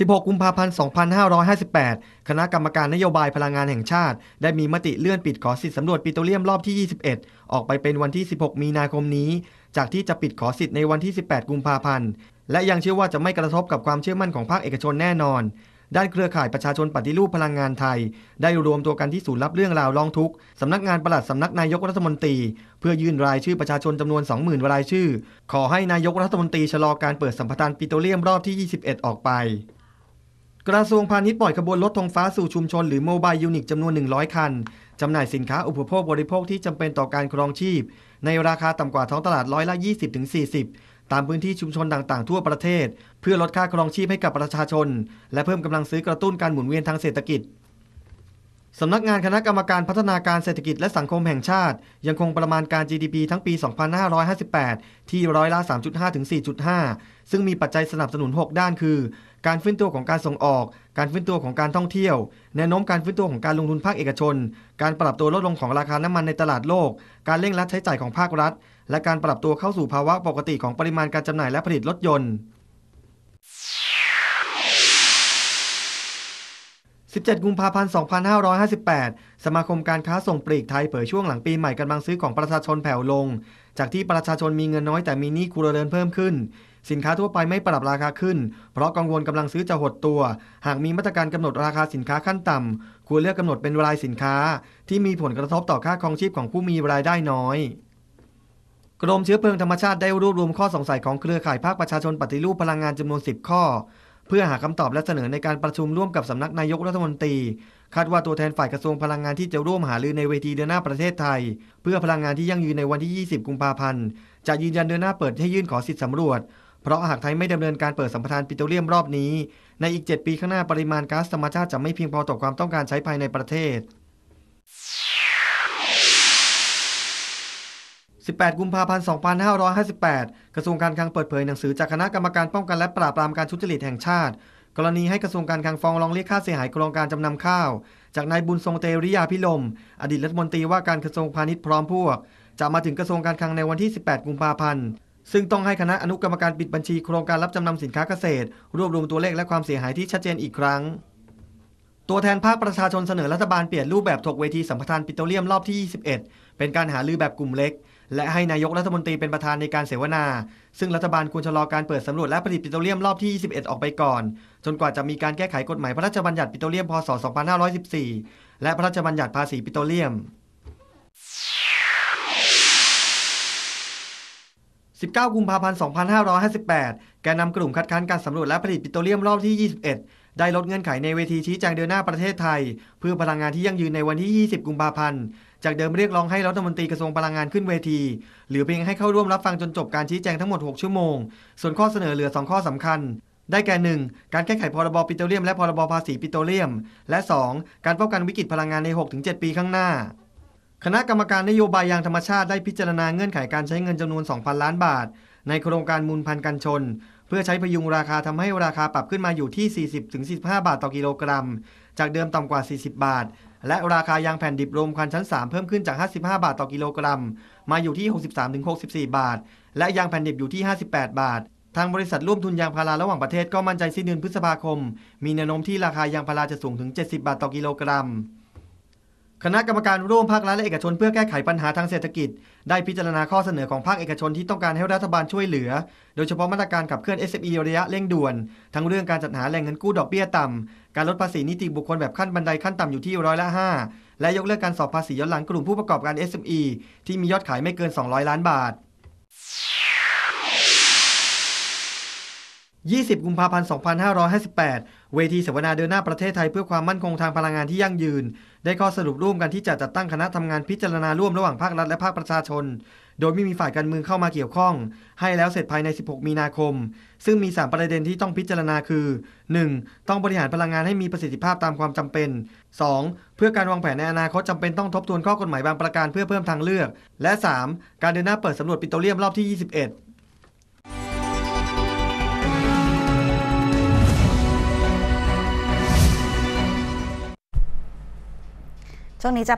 16 กุมภาพันธ์ 2558 คณะกรรมการนโยบายพลังงานแห่งชาติ ได้มีมติเลื่อนปิดขอสิทธิสำรวจปิโตรเลียมรอบที่ 21 ออกไปเป็นวันที่ 16 มีนาคมนี้ จากที่จะปิดขอสิทธิ์ในวันที่ 18 กุมภาพันธ์ และยังเชื่อว่าจะไม่กระทบกับความเชื่อมั่นของภาคเอกชนแน่นอน ด้านเครือข่ายประชาชนปฏิรูปพลังงานไทย ได้รวมตัวกันที่ศูนย์รับเรื่องราวร้องทุกข์สำนักงานปลัดสำนักนายกรัฐมนตรี เพื่อยื่นรายชื่อประชาชนจำนวน 20,000 รายชื่อ ขอให้นายกรัฐมนตรีชะลอการเปิดสัมปทานปิโตรเลียมรอบที่ 21 ออกไป กระทรวงพาณิชย์ปล่อยขบวนรถธงฟ้าสู่ชุมชนหรือโมบายยูนิตจำนวน 100 คัน จำหน่ายสินค้าอุปโภคบริโภคที่จำเป็นต่อการครองชีพ ในราคาต่ำกว่าท้องตลาดร้อยละ 20-40 ตามพื้นที่ชุมชนต่างๆ ทั่วประเทศ เพื่อลดค่าครองชีพให้กับประชาชน และเพิ่มกำลังซื้อกระตุ้นการหมุนเวียนทางเศรษฐกิจ สำนักงานคณะกรรมการพัฒนาการเศรษฐกิจและสังคมแห่งชาติ ยังคงประมาณการ GDP ทั้งปี 2558 ที่ร้อยละ 3.5 ถึง 4.5 ซึ่งมีปัจจัยสนับสนุน 6 ด้านคือ การฟื้นตัวของการส่งออก การฟื้นตัวของการท่องเที่ยว แนวโน้มการฟื้นตัวของการลงทุนภาคเอกชน การปรับตัวลดลงของราคาน้ำมันในตลาดโลก การเร่งรัดใช้จ่ายของภาครัฐ และการปรับตัวเข้าสู่ภาวะปกติของปริมาณการจำหน่ายและผลิตรถยนต์ 17 กุมภาพันธ์ 2558 สมาคมการค้าส่งปลีกไทยเผยช่วงหลังปีใหม่กำลังซื้อของประชาชนแผ่วลง จากที่ประชาชนมีเงินน้อยแต่มีหนี้ครัวเรือนเพิ่มขึ้น สินค้าทั่วไปไม่ปรับราคาขึ้น เพราะกังวลกำลังซื้อจะหดตัว หากมีมาตรการกำหนดราคาสินค้าขั้นต่ำควรเลือกกำหนดเป็นรายสินค้า ที่มีผลกระทบต่อค่าครองชีพของผู้มีรายได้น้อยกรมเชื้อเพลิงธรรมชาติได้รวบรวมข้อสงสัยของเครือข่ายภาคประชาชนปฏิรูปพลังงานจำนวน 10 ข้อ เพื่อหาคำตอบและเสนอในการประชุมร่วมกับสำนักนายกรัฐมนตรี คาดว่าตัวแทนฝ่ายกระทรวงพลังงานที่จะร่วมหารือในเวทีเดือนหน้าประเทศไทย เพื่อพลังงานที่ยั่งยืนในวันที่ 20 กุมภาพันธ์จะยืนยันเดินหน้าเปิดให้ยื่นขอสิทธิสำรวจ เพราะหากไทยไม่ดำเนินการเปิดสัมปทานปิโตรเลียมรอบนี้ ในอีก 7 ปีข้างหน้าปริมาณก๊าซธรรมชาติจะไม่เพียงพอต่อความต้องการใช้ภายในประเทศ 18 กุมภาพันธ์ 2558 กระทรวงการคลังเปิดเผยหนังสือจากคณะกรรมการป้องกันและปราบปรามการทุจริตแห่งชาติ กรณีให้กระทรวงการคลังฟ้องร้องเรียกค่าเสียหายโครงการจำนำข้าว จากนายบุญทรงเตริยาพิลม อดีตรัฐมนตรีว่าการกระทรวงพาณิชย์พร้อมพวก จะมาถึงกระทรวงการคลังในวันที่ 18 กุมภาพันธ์ ซึ่งต้องให้คณะอนุกรรมการปิดบัญชีโครงการรับจำนำสินค้าเกษตร รวบรวมตัวเลขและความเสียหายที่ชัดเจนอีกครั้งตัวแทนภาคประชาชนเสนอรัฐบาลเปลี่ยนรูปแบบถกเวทีสัมปทานปิโตรเลียมรอบที่ 21 เป็นการหารือแบบกลุ่มเล็ก และให้นายกรัฐมนตรีเป็นประธานในการเสวนา ซึ่งรัฐบาลควรชะลอการเปิดสำรวจและผลิตปิโตรเลียมรอบที่ 21 ออกไปก่อน จนกว่าจะมีการแก้ไขกฎหมายพระราชบัญญัติปิโตรเลียม พศ 2514 และพระราชบัญญัติภาษีปิโตรเลียม 19 กุมภาพันธ์ 2558 แกนนำกลุ่มคัดค้านการสำรวจและผลิตปิโตรเลียมรอบที่ 21ได้ลดเงื่อนไขในเวทีชี้แจงเดินหน้าประเทศไทย เพื่อพลังงานที่ยั่งยืนในวันที่ 20 กุมภาพันธ์ จากเดิมเรียกร้องให้รัฐมนตรีกระทรวงพลังงานขึ้นเวที หรือเพียงให้เข้าร่วมรับฟังจนจบการชี้แจงทั้งหมด 6 ชั่วโมง ส่วนข้อเสนอเหลือ 2 ข้อสำคัญ ได้แก่ 1. การแก้ไขพรบปิโตรเลียมและพรบภาษีปิโตรเลียม และ 2. การป้องกันวิกฤตพลังงานใน 6-7 ปีข้างหน้าคณะกรรมการนโยบายยางธรรมชาติได้พิจารณาเงื่อนไขการใช้เงินจำนวน 2,000 ล้านบาท ในโครงการมูลพันธุ์กันชน เพื่อใช้พยุงราคาทำให้ราคาปรับขึ้นมาอยู่ที่ 40-45 บาทต่อกิโลกรัม จากเดิมต่ำกว่า 40 บาท และราคายางแผ่นดิบรวมควันชั้น 3 เพิ่มขึ้นจาก 55 บาทต่อกิโลกรัม มาอยู่ที่ 63-64 บาท และยางแผ่นดิบอยู่ที่ 58 บาท ทางบริษัทร่วมทุนยางพาราระหว่างประเทศก็มั่นใจสิ้นเดือนพฤษภาคม มีแนวโน้มที่ราคายางพาราจะสูงถึง 70 บาทต่อกิโลกรัม คณะกรรมการร่วมภาครัฐและเอกชนเพื่อแก้ไขปัญหาทางเศรษฐกิจ ได้พิจารณาข้อเสนอของภาคเอกชนที่ต้องการให้รัฐบาลช่วยเหลือ โดยเฉพาะมาตรการขับเคลื่อน SME ระยะเร่งด่วน ทั้งเรื่องการจัดหาแหล่งเงินกู้ดอกเบี้ยต่ำ การลดภาษีนิติบุคคลแบบขั้นบันไดขั้นต่ำอยู่ที่ร้อยละ5และยกเลิกการสอบภาษีย้อนหลังกลุ่มผู้ประกอบการ SME ที่มียอดขายไม่เกิน 200 ล้านบาท 20 กุมภาพันธ์ 2558 เวทีเสวนาเดินหน้าประเทศไทยเพื่อความมั่นคงทางพลังงานที่ยั่งยืน ได้ข้อสรุปร่วมกันที่จะจัดตั้งคณะทำงานพิจารณาร่วมระหว่างภาครัฐและภาคประชาชน โดยไม่มีฝ่ายการเมืองเข้ามาเกี่ยวข้อง ให้แล้วเสร็จภายใน 16 มีนาคม ซึ่งมี 3 ประเด็นที่ต้องพิจารณาคือ 1. ต้องบริหารพลังงานให้มีประสิทธิภาพตามความจำเป็น 2. เพื่อการวางแผนในอนาคตจำเป็นต้องทบทวนข้อกฎหมายบางประการเพื่อเพิ่มทางเลือก และ 3. การเดินหน้าเปิดสำรวจปิโตรเลียมรอบที่ 21 ช่วงนี้จะ